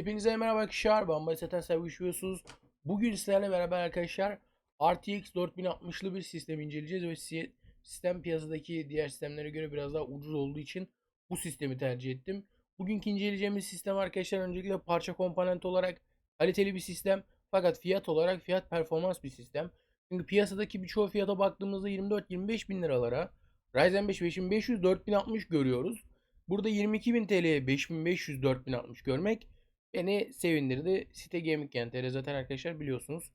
Hepinize merhaba arkadaşlar. Ben Baysetten sevgiliyorsunuz. Bugün sizlerle beraber arkadaşlar RTX 4060'lı bir sistem inceleyeceğiz ve si- sistem piyasadaki diğer sistemlere göre biraz daha ucuz olduğu için bu sistemi tercih ettim. Bugünkü inceleyeceğimiz sistem arkadaşlar öncelikle parça komponent olarak kaliteli bir sistem fakat fiyat olarak fiyat performans bir sistem. Çünkü piyasadaki birçoğu fiyata baktığımızda 24-25 bin liralara Ryzen 5 5500 4060 görüyoruz. Burada 22.000 TL'ye 5500 4060 görmek beni sevindirdi. Site Gaming Enter zaten arkadaşlar biliyorsunuz.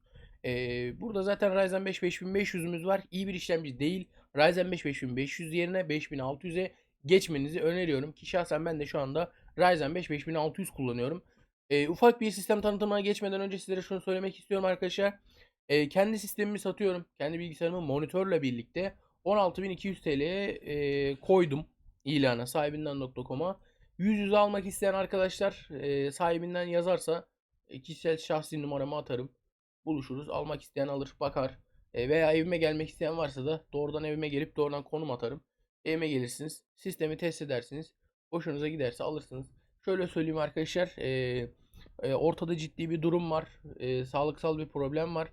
Ee, burada zaten Ryzen 5 5500'ümüz var. İyi bir işlemci değil. Ryzen 5 5500 yerine 5600'e geçmenizi öneriyorum. Ki şahsen ben de şu anda Ryzen 5 5600 kullanıyorum. Ee, ufak bir sistem tanıtımına geçmeden önce sizlere şunu söylemek istiyorum arkadaşlar. Ee, kendi sistemimi satıyorum. Kendi bilgisayarımı monitörle birlikte 16.200 TL'ye e, koydum ilana sahibinden.com'a. Yüz yüze almak isteyen arkadaşlar e, sahibinden yazarsa e, kişisel şahsi numaramı atarım. Buluşuruz. Almak isteyen alır, bakar. E, veya evime gelmek isteyen varsa da doğrudan evime gelip doğrudan konum atarım. Evime gelirsiniz. Sistemi test edersiniz. Hoşunuza giderse alırsınız. Şöyle söyleyeyim arkadaşlar. e, e, ortada ciddi bir durum var. E, sağlıksal bir problem var.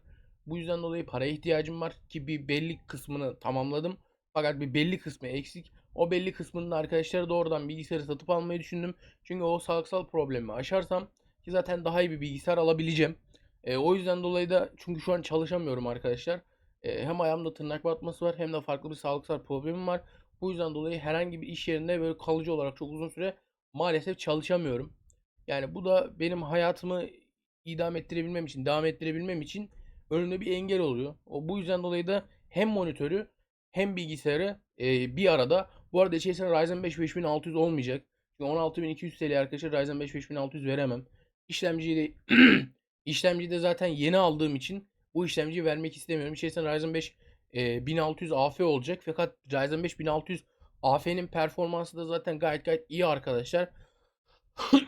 Bu yüzden dolayı paraya ihtiyacım var ki bir belli kısmını tamamladım. Fakat bir belli kısmı eksik. O belli kısmında arkadaşlar doğrudan bilgisayarı satıp almayı düşündüm. Çünkü o sağlıksal problemi aşarsam ki zaten daha iyi bir bilgisayar alabileceğim. E, o yüzden dolayı da çünkü şu an çalışamıyorum arkadaşlar. E, hem ayağımda tırnak batması var hem de farklı bir sağlıksal problemim var. Bu yüzden dolayı herhangi bir iş yerinde böyle kalıcı olarak çok uzun süre maalesef çalışamıyorum. Yani bu da benim hayatımı idam ettirebilmem için, devam ettirebilmem için önümde bir engel oluyor. O bu yüzden dolayı da hem monitörü hem bilgisayarı e, bir arada. Bu arada içerisinde Ryzen 5 5600 olmayacak. Çünkü 16200 TL arkadaşlar Ryzen 5 5600 veremem. İşlemciyi de işlemciyi de zaten yeni aldığım için bu işlemciyi vermek istemiyorum. İçerisinde Ryzen 5 e, 1600 AF olacak. Fakat Ryzen 5 1600 AF'nin performansı da zaten gayet gayet iyi arkadaşlar.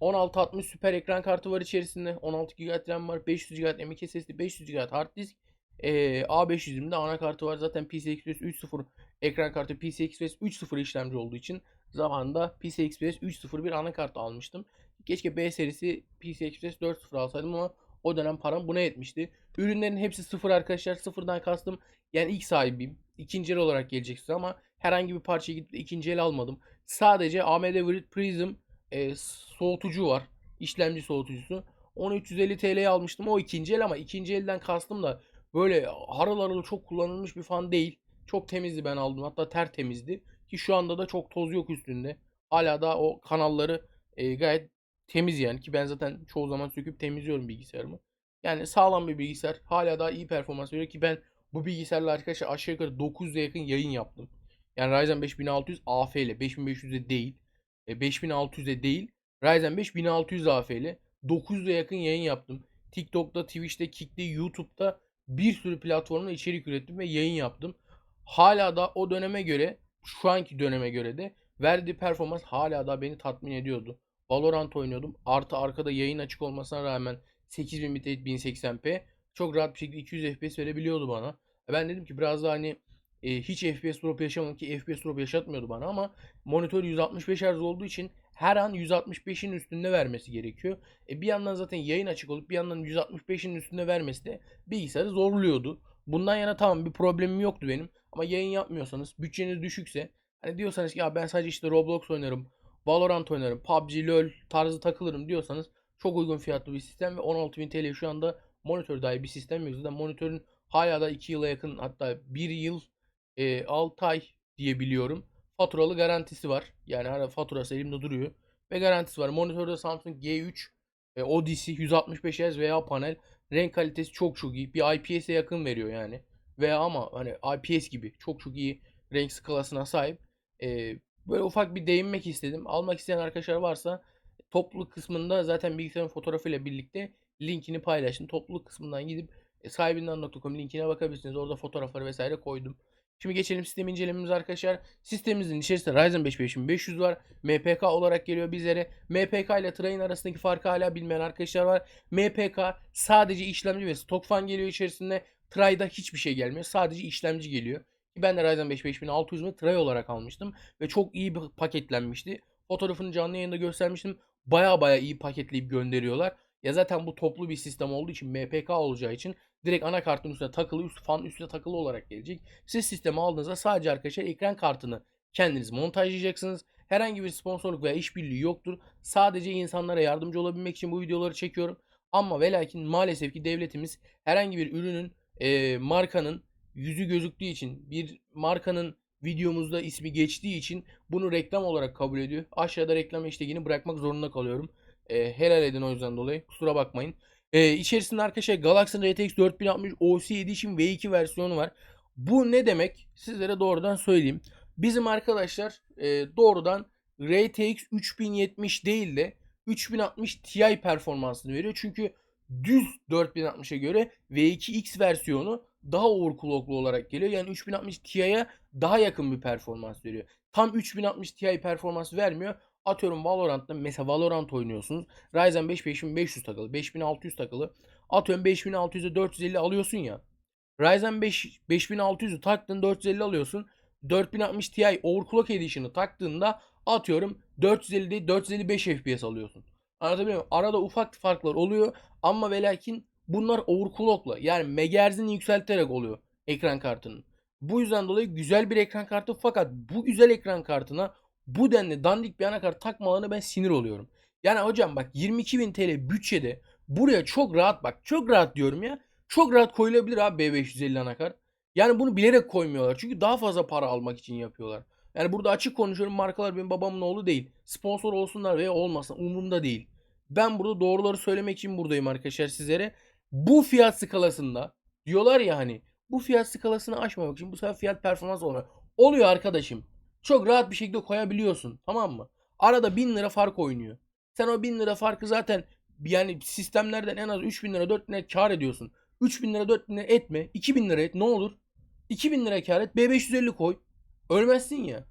1660 süper ekran kartı var içerisinde. 16 GB RAM var. 500 GB M.2 SSD, 500 GB hard disk. Ee, A520'de anakartı var. Zaten PCI Express 3.0 ekran kartı PCI Express 3.0 işlemci olduğu için zamanında PCI Express 3.0 bir anakart almıştım. Keşke B serisi PCI Express 4.0 alsaydım ama o dönem param buna yetmişti. Ürünlerin hepsi sıfır arkadaşlar. Sıfırdan kastım yani ilk sahibiyim. İkinci el olarak gelecek size ama herhangi bir parçayı gidip ikinci el almadım. Sadece AMD Prism e, soğutucu var. İşlemci soğutucusu. Onu 350 TL'ye almıştım. O ikinci el ama ikinci elden kastım da böyle harıl harıl çok kullanılmış bir fan değil. Çok temizdi ben aldım. Hatta tertemizdi. Ki şu anda da çok toz yok üstünde. Hala da o kanalları e, gayet temiz yani. Ki ben zaten çoğu zaman söküp temizliyorum bilgisayarımı. Yani sağlam bir bilgisayar. Hala daha iyi performans veriyor ki ben bu bilgisayarla arkadaşlar aşağı yukarı 900'e yakın yayın yaptım. Yani Ryzen 5600 AF ile 5500'de değil. E, 5600'de değil. Ryzen 5 1600 AF ile 900'e yakın yayın yaptım. TikTok'ta, Twitch'te, Kick'te, YouTube'da bir sürü platformda içerik ürettim ve yayın yaptım. Hala da o döneme göre, şu anki döneme göre de verdiği performans hala da beni tatmin ediyordu. Valorant oynuyordum. Artı arkada yayın açık olmasına rağmen 8000 bitrate 1080p çok rahat bir şekilde 200 FPS verebiliyordu bana. Ben dedim ki biraz daha hani e, hiç FPS drop yaşamadım ki FPS drop yaşatmıyordu bana ama monitör 165 Hz olduğu için her an 165'in üstünde vermesi gerekiyor. E bir yandan zaten yayın açık olup bir yandan 165'in üstünde vermesi de bilgisayarı zorluyordu. Bundan yana tamam bir problemim yoktu benim. Ama yayın yapmıyorsanız, bütçeniz düşükse, hani diyorsanız ki ya ben sadece işte Roblox oynarım, Valorant oynarım, PUBG, LoL tarzı takılırım diyorsanız çok uygun fiyatlı bir sistem ve 16.000 TL şu anda monitör dahi bir sistem yok. Zaten monitörün hala da 2 yıla yakın hatta 1 yıl e, 6 ay diye biliyorum. Faturalı garantisi var. Yani hala faturası elimde duruyor. Ve garantisi var. Monitörde Samsung G3 e, Odyssey 165 Hz veya panel. Renk kalitesi çok çok iyi. Bir IPS'e yakın veriyor yani. Veya ama hani IPS gibi çok çok iyi renk skalasına sahip. E, böyle ufak bir değinmek istedim. Almak isteyen arkadaşlar varsa topluluk kısmında zaten bilgisayarın fotoğrafıyla birlikte linkini paylaştım. Topluluk kısmından gidip e, sahibinden.com linkine bakabilirsiniz. Orada fotoğrafları vesaire koydum. Şimdi geçelim sistem incelememiz arkadaşlar. Sistemimizin içerisinde Ryzen 5 5500 var. MPK olarak geliyor bizlere. MPK ile Train arasındaki farkı hala bilmeyen arkadaşlar var. MPK sadece işlemci ve stok fan geliyor içerisinde. Tray'da hiçbir şey gelmiyor. Sadece işlemci geliyor. Ben de Ryzen 5 5600'ü Tray olarak almıştım. Ve çok iyi bir paketlenmişti. Fotoğrafını canlı yayında göstermiştim. baya baya iyi paketleyip gönderiyorlar. Ya zaten bu toplu bir sistem olduğu için MPK olacağı için direkt anakartın üstüne takılı, üst fan üstüne takılı olarak gelecek. Siz sistemi aldığınızda sadece arkadaşlar ekran kartını kendiniz montajlayacaksınız. Herhangi bir sponsorluk veya işbirliği yoktur. Sadece insanlara yardımcı olabilmek için bu videoları çekiyorum. Ama ve lakin maalesef ki devletimiz herhangi bir ürünün, e, markanın yüzü gözüktüğü için, bir markanın videomuzda ismi geçtiği için bunu reklam olarak kabul ediyor. Aşağıda reklam hashtagini bırakmak zorunda kalıyorum. E, helal edin o yüzden dolayı. Kusura bakmayın. E, içerisinde arkadaşlar Galaxy RTX 4060 OC Edition V2 versiyonu var. Bu ne demek? Sizlere doğrudan söyleyeyim. Bizim arkadaşlar e, doğrudan RTX 3070 değil de 3060 Ti performansını veriyor. Çünkü düz 4060'a göre V2X versiyonu daha overclocklu olarak geliyor. Yani 3060 Ti'ye daha yakın bir performans veriyor. Tam 3060 Ti performans vermiyor. Atıyorum Valorant'ta mesela Valorant oynuyorsunuz. Ryzen 5 5500 takılı, 5600 takılı. Atıyorum 5600'e 450 alıyorsun ya. Ryzen 5 5600'ü taktın 450 alıyorsun. 4060 Ti Overclock Edition'ı taktığında atıyorum 450 değil 455 FPS alıyorsun. Anlatabiliyor muyum? Arada ufak farklar oluyor ama ve lakin bunlar overclockla yani megahertz'ini yükselterek oluyor ekran kartının. Bu yüzden dolayı güzel bir ekran kartı fakat bu güzel ekran kartına bu denli dandik bir anakart takmalarına ben sinir oluyorum. Yani hocam bak 22.000 TL bütçede buraya çok rahat bak çok rahat diyorum ya. Çok rahat koyulabilir abi B550 anakart. Yani bunu bilerek koymuyorlar. Çünkü daha fazla para almak için yapıyorlar. Yani burada açık konuşuyorum markalar benim babamın oğlu değil. Sponsor olsunlar veya olmasın umurumda değil. Ben burada doğruları söylemek için buradayım arkadaşlar sizlere. Bu fiyat skalasında diyorlar ya hani bu fiyat skalasını aşmamak için bu sefer fiyat performans olmuyor. Oluyor arkadaşım. Çok rahat bir şekilde koyabiliyorsun tamam mı? Arada 1000 lira fark oynuyor. Sen o 1000 lira farkı zaten yani sistemlerden en az 3000 lira 4000 lira kar ediyorsun. 3000 lira 4000 lira etme. 2000 lira et ne olur? 2000 lira kar et. B550 koy. Ölmezsin ya.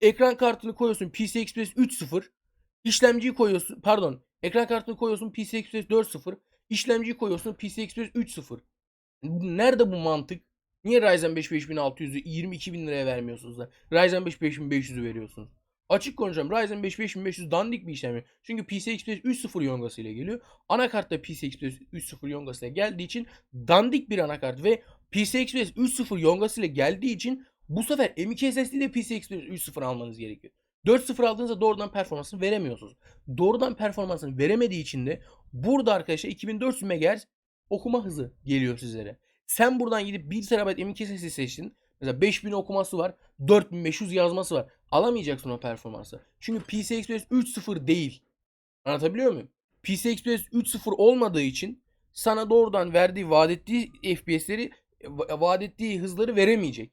Ekran kartını koyuyorsun PCI Express 3.0. İşlemciyi koyuyorsun. Pardon. Ekran kartını koyuyorsun PCI Express 4.0. İşlemciyi koyuyorsun PCI Express 3.0. Nerede bu mantık? Niye Ryzen 5 5600'ü 22.000 liraya vermiyorsunuz da Ryzen 5 5500'ü veriyorsunuz? Açık konuşacağım. Ryzen 5 5500 dandik bir işlemci. Çünkü PCI Express 3.0 yongası ile geliyor. Anakart da PCI Express 3.0 yongası ile geldiği için dandik bir anakart ve PCI Express 3.0 yongası ile geldiği için bu sefer M.2 SSD de PCI Express 3.0 almanız gerekiyor. 4.0 aldığınızda doğrudan performansını veremiyorsunuz. Doğrudan performansını veremediği için de burada arkadaşlar 2400 MHz okuma hızı geliyor sizlere. Sen buradan gidip 1 TB M.2 SSD seçtin. Mesela 5000 okuması var. 4500 yazması var. Alamayacaksın o performansı. Çünkü PCI Express 3.0 değil. Anlatabiliyor muyum? PCI Express 3.0 olmadığı için sana doğrudan verdiği vaat ettiği FPS'leri vaat ettiği hızları veremeyecek.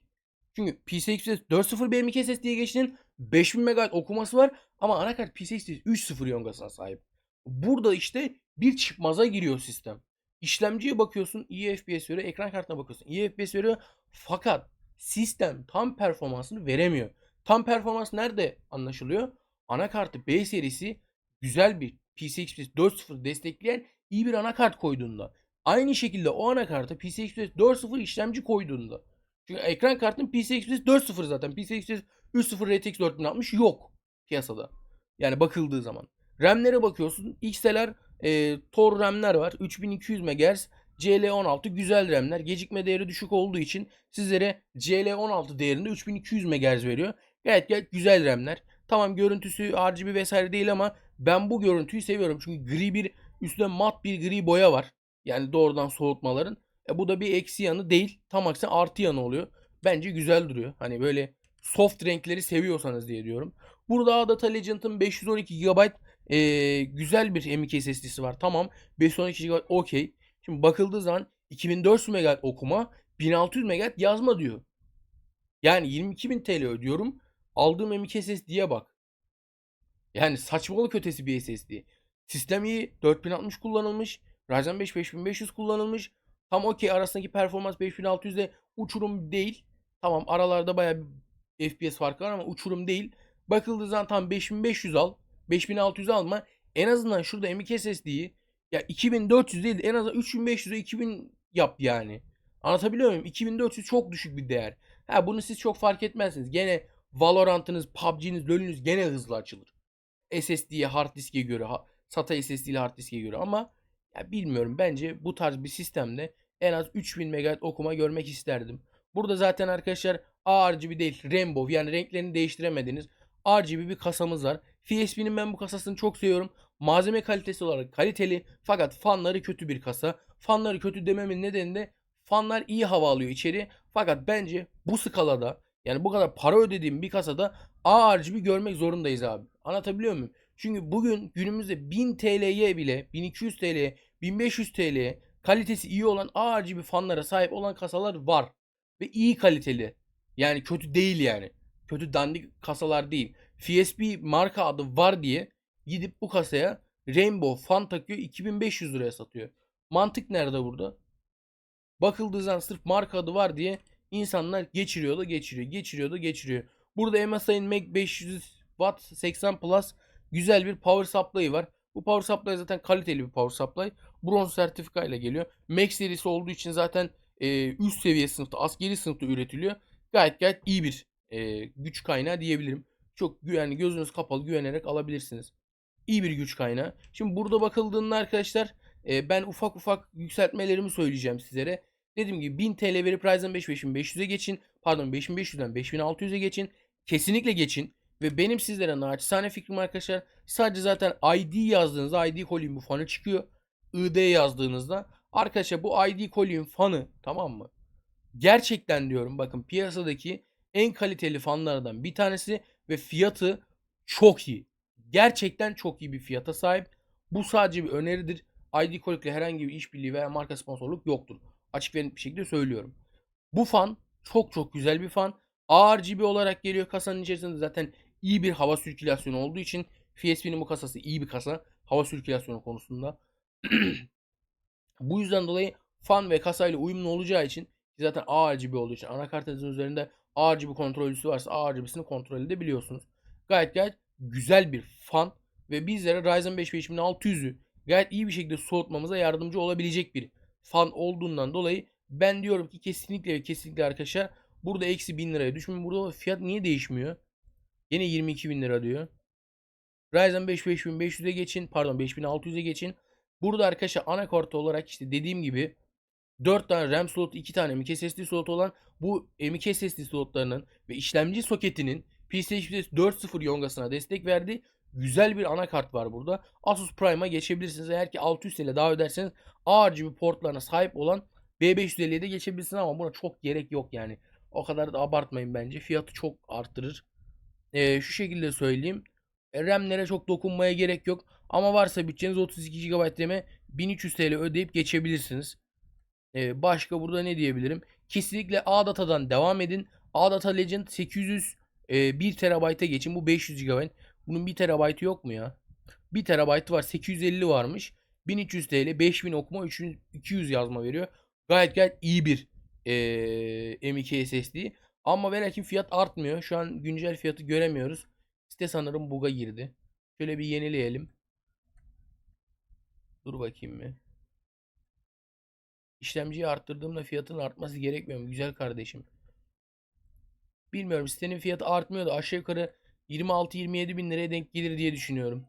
Çünkü PCI Express 4.0 bir M.2 SSD'ye geçtin. 5000 MB okuması var ama anakart PCI Express 3.0 yongasına sahip. Burada işte bir çıkmaza giriyor sistem. İşlemciye bakıyorsun iyi FPS veriyor. Ekran kartına bakıyorsun iyi FPS veriyor. Fakat sistem tam performansını veremiyor. Tam performans nerede anlaşılıyor? Anakartı B serisi güzel bir PCI Express 4.0 destekleyen iyi bir anakart koyduğunda. Aynı şekilde o anakarta PCI Express 4.0 işlemci koyduğunda. Çünkü ekran kartının PCI Express 4.0 zaten. PCI Express 3.0 RTX 4060 yok piyasada. Yani bakıldığı zaman. RAM'lere bakıyorsun. XLR e, Tor RAM'ler var. 3200 MHz. CL16 güzel RAM'ler. Gecikme değeri düşük olduğu için sizlere CL16 değerinde 3200 MHz veriyor. Gayet gayet güzel RAM'ler. Tamam görüntüsü RGB vesaire değil ama ben bu görüntüyü seviyorum. Çünkü gri bir üstüne mat bir gri boya var. Yani doğrudan soğutmaların. E bu da bir eksi yanı değil. Tam aksine artı yanı oluyor. Bence güzel duruyor. Hani böyle soft renkleri seviyorsanız diye diyorum. Burada Adata Legend'ın 512 GB e, güzel bir M.2 SSD'si var. Tamam. 512 GB okey. Şimdi bakıldığı zaman 2400 MHz okuma 1600 MHz yazma diyor. Yani 22.000 TL ödüyorum. Aldığım M.2 SSD'ye bak. Yani saçmalık ötesi bir SSD. Sistem iyi. 4060 kullanılmış. Ryzen 5 5500 kullanılmış. Tam okey arasındaki performans 5600 de uçurum değil. Tamam aralarda baya bir FPS farkı var ama uçurum değil. Bakıldığı zaman tam 5500 al. 5600 alma. En azından şurada M.2 SSD'yi ya 2400 değil de en azından 3500'e 2000 yap yani. Anlatabiliyor muyum? 2400 çok düşük bir değer. Ha bunu siz çok fark etmezsiniz. Gene Valorant'ınız, PUBG'niz, LoL'ünüz gene hızlı açılır. SSD'ye hard diske göre SATA SSD ile hard diske göre ama ya bilmiyorum bence bu tarz bir sistemde en az 3000 MB okuma görmek isterdim. Burada zaten arkadaşlar RGB değil Rainbow yani renklerini değiştiremediğiniz RGB bir kasamız var. FSP'nin ben bu kasasını çok seviyorum. Malzeme kalitesi olarak kaliteli fakat fanları kötü bir kasa. Fanları kötü dememin nedeni de fanlar iyi hava alıyor içeri. Fakat bence bu skalada yani bu kadar para ödediğim bir kasada RGB görmek zorundayız abi. Anlatabiliyor muyum? Çünkü bugün günümüzde 1000 TL'ye bile 1200 TL'ye 1500 TL'ye kalitesi iyi olan RGB fanlara sahip olan kasalar var. Ve iyi kaliteli. Yani kötü değil yani. Kötü dandik kasalar değil. FSP marka adı var diye gidip bu kasaya Rainbow fan takıyor 2500 liraya satıyor. Mantık nerede burada? Bakıldığı zaman sırf marka adı var diye insanlar geçiriyor da geçiriyor, geçiriyor da geçiriyor. Burada MSI'nin Mac 500 Watt 80 Plus güzel bir power supply var. Bu power supply zaten kaliteli bir power supply. Bronz sertifika ile geliyor. Max serisi olduğu için zaten e, üst seviye sınıfta, askeri sınıfta üretiliyor. Gayet gayet iyi bir e, güç kaynağı diyebilirim. Çok gü- yani gözünüz kapalı güvenerek alabilirsiniz. İyi bir güç kaynağı. Şimdi burada bakıldığında arkadaşlar e, ben ufak ufak yükseltmelerimi söyleyeceğim sizlere. Dediğim gibi 1000 TL verip Ryzen 5 5500'e geçin. Pardon 5500'den 5600'e geçin. Kesinlikle geçin. Ve benim sizlere naçizane fikrim arkadaşlar sadece zaten ID yazdığınızda ID Collium bu fanı çıkıyor. ID yazdığınızda arkadaşlar bu ID Collium fanı tamam mı? Gerçekten diyorum bakın piyasadaki en kaliteli fanlardan bir tanesi ve fiyatı çok iyi. Gerçekten çok iyi bir fiyata sahip. Bu sadece bir öneridir. ID Collium ile herhangi bir işbirliği veya marka sponsorluk yoktur. Açık ve net bir şekilde söylüyorum. Bu fan çok çok güzel bir fan. RGB olarak geliyor kasanın içerisinde zaten iyi bir hava sirkülasyonu olduğu için FSP'nin bu kasası iyi bir kasa hava sirkülasyonu konusunda. bu yüzden dolayı fan ve kasayla uyumlu olacağı için zaten RGB olduğu için anakartınızın üzerinde RGB kontrolcüsü varsa RGB'sini kontrol edebiliyorsunuz. Gayet gayet güzel bir fan ve bizlere Ryzen 5 5600'ü gayet iyi bir şekilde soğutmamıza yardımcı olabilecek bir fan olduğundan dolayı ben diyorum ki kesinlikle ve kesinlikle arkadaşlar burada eksi 1000 liraya düşmüyor. Burada fiyat niye değişmiyor? Yine 22 bin lira diyor. Ryzen 5 5500'e geçin. Pardon 5600'e geçin. Burada arkadaşlar anakart olarak işte dediğim gibi 4 tane RAM slotu 2 tane M.2 SSD slotu olan bu M.2 SSD slotlarının ve işlemci soketinin PCIe 4.0 yongasına destek verdiği güzel bir anakart var burada. Asus Prime'a geçebilirsiniz. Eğer ki 600 TL daha öderseniz RGB portlarına sahip olan B550'ye de geçebilirsiniz ama buna çok gerek yok yani. O kadar da abartmayın bence. Fiyatı çok arttırır. Ee, şu şekilde söyleyeyim. E, RAM'lere çok dokunmaya gerek yok. Ama varsa bütçeniz 32 GB RAM'e 1300 TL ödeyip geçebilirsiniz. Ee, başka burada ne diyebilirim? Kesinlikle A-Data'dan devam edin. A-Data Legend 800 e, 1 TB'e geçin. Bu 500 GB. Bunun 1 TB'ı yok mu ya? 1 TB var. 850 varmış. 1300 TL 5000 okuma 3200 yazma veriyor. Gayet gayet iyi bir e, M.2 SSD. Ama ve fiyat artmıyor. Şu an güncel fiyatı göremiyoruz. Site sanırım bug'a girdi. Şöyle bir yenileyelim. Dur bakayım mı? İşlemciyi arttırdığımda fiyatın artması gerekmiyor mu? Güzel kardeşim. Bilmiyorum sitenin fiyatı artmıyor da aşağı yukarı 26-27 bin liraya denk gelir diye düşünüyorum.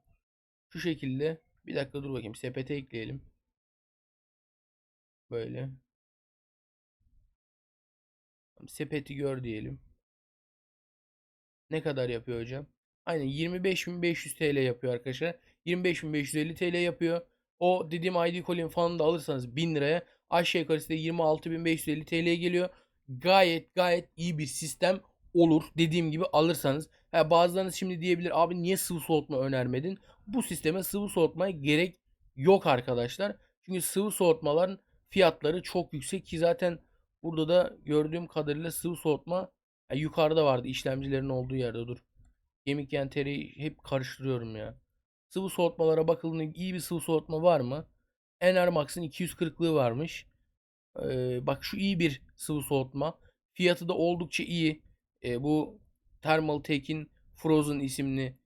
Şu şekilde. Bir dakika dur bakayım. Sepete ekleyelim. Böyle. Sepeti gör diyelim. Ne kadar yapıyor hocam? Aynen 25.500 TL yapıyor arkadaşlar. 25.550 TL yapıyor. O dediğim ID Colin falan da alırsanız 1000 liraya aşağı yukarı size 26.550 TL'ye geliyor. Gayet gayet iyi bir sistem olur. Dediğim gibi alırsanız. Ha, bazılarınız şimdi diyebilir abi niye sıvı soğutma önermedin? Bu sisteme sıvı soğutmaya gerek yok arkadaşlar. Çünkü sıvı soğutmaların fiyatları çok yüksek ki zaten burada da gördüğüm kadarıyla sıvı soğutma ya yukarıda vardı işlemcilerin olduğu yerde dur. Kemik yenteriyi hep karıştırıyorum ya. Sıvı soğutmalara bakıldığında iyi bir sıvı soğutma var mı? Enermax'ın 240'lığı varmış. Ee, bak şu iyi bir sıvı soğutma. Fiyatı da oldukça iyi. Ee, bu Thermaltake'in Frozen isimli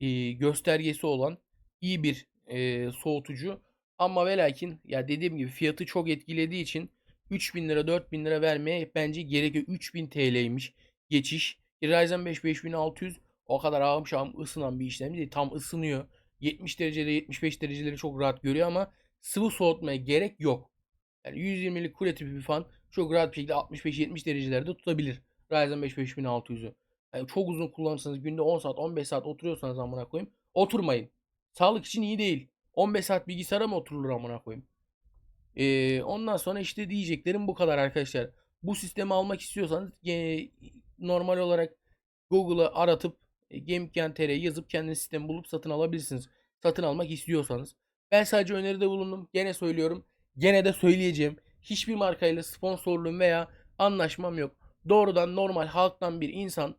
e, göstergesi olan iyi bir e, soğutucu. Ama ve ya dediğim gibi fiyatı çok etkilediği için 3000 lira 4000 lira vermeye bence gerekiyor. 3000 TL'ymiş geçiş. Ryzen 5 5600 o kadar ağım şahım ısınan bir işlem değil. Tam ısınıyor. 70 derecede 75 dereceleri çok rahat görüyor ama sıvı soğutmaya gerek yok. Yani 120'lik kule tipi bir fan çok rahat bir şekilde 65-70 derecelerde tutabilir. Ryzen 5 5600'ü. Yani çok uzun kullanırsanız günde 10 saat 15 saat oturuyorsanız amına koyayım oturmayın. Sağlık için iyi değil. 15 saat bilgisayara mı oturulur amına koyayım? Ee, ondan sonra işte diyeceklerim bu kadar arkadaşlar. Bu sistemi almak istiyorsanız e, normal olarak Google'a aratıp e, Gamekent.tr'ye yazıp kendi sistemi bulup satın alabilirsiniz. Satın almak istiyorsanız. Ben sadece öneride bulundum. Gene söylüyorum. Gene de söyleyeceğim. Hiçbir markayla sponsorluğum veya anlaşmam yok. Doğrudan normal halktan bir insan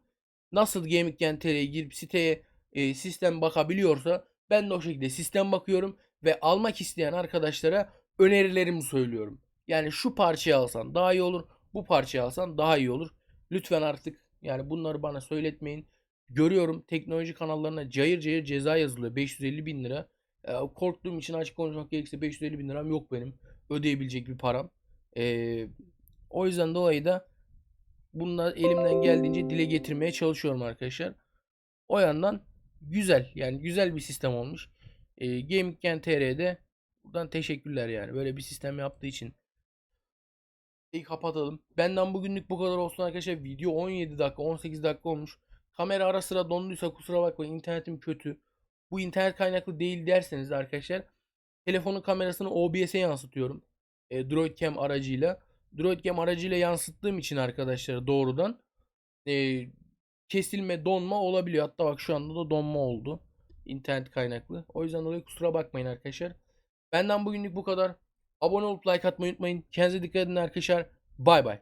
nasıl Gamekent.tr'ye girip siteye e, sistem bakabiliyorsa ben de o şekilde sistem bakıyorum ve almak isteyen arkadaşlara önerilerimi söylüyorum. Yani şu parçayı alsan daha iyi olur. Bu parçayı alsan daha iyi olur. Lütfen artık yani bunları bana söyletmeyin. Görüyorum teknoloji kanallarına cayır cayır ceza yazılıyor. 550 bin lira. Ee, korktuğum için açık konuşmak gerekirse 550 bin liram yok benim. Ödeyebilecek bir param. Ee, o yüzden dolayı da bunları elimden geldiğince dile getirmeye çalışıyorum arkadaşlar. O yandan güzel yani güzel bir sistem olmuş. Ee, Gaming.tr'de buradan teşekkürler yani böyle bir sistem yaptığı için. İyi kapatalım. Benden bugünlük bu kadar olsun arkadaşlar. Video 17 dakika 18 dakika olmuş. Kamera ara sıra donduysa kusura bakmayın internetim kötü. Bu internet kaynaklı değil derseniz de arkadaşlar telefonun kamerasını OBS'e yansıtıyorum. E, Droidcam aracıyla. Droidcam aracıyla yansıttığım için arkadaşlar doğrudan e, kesilme donma olabiliyor. Hatta bak şu anda da donma oldu. İnternet kaynaklı. O yüzden dolayı kusura bakmayın arkadaşlar. Benden bugünlük bu kadar. Abone olup like atmayı unutmayın. Kendinize dikkat edin arkadaşlar. Bay bay.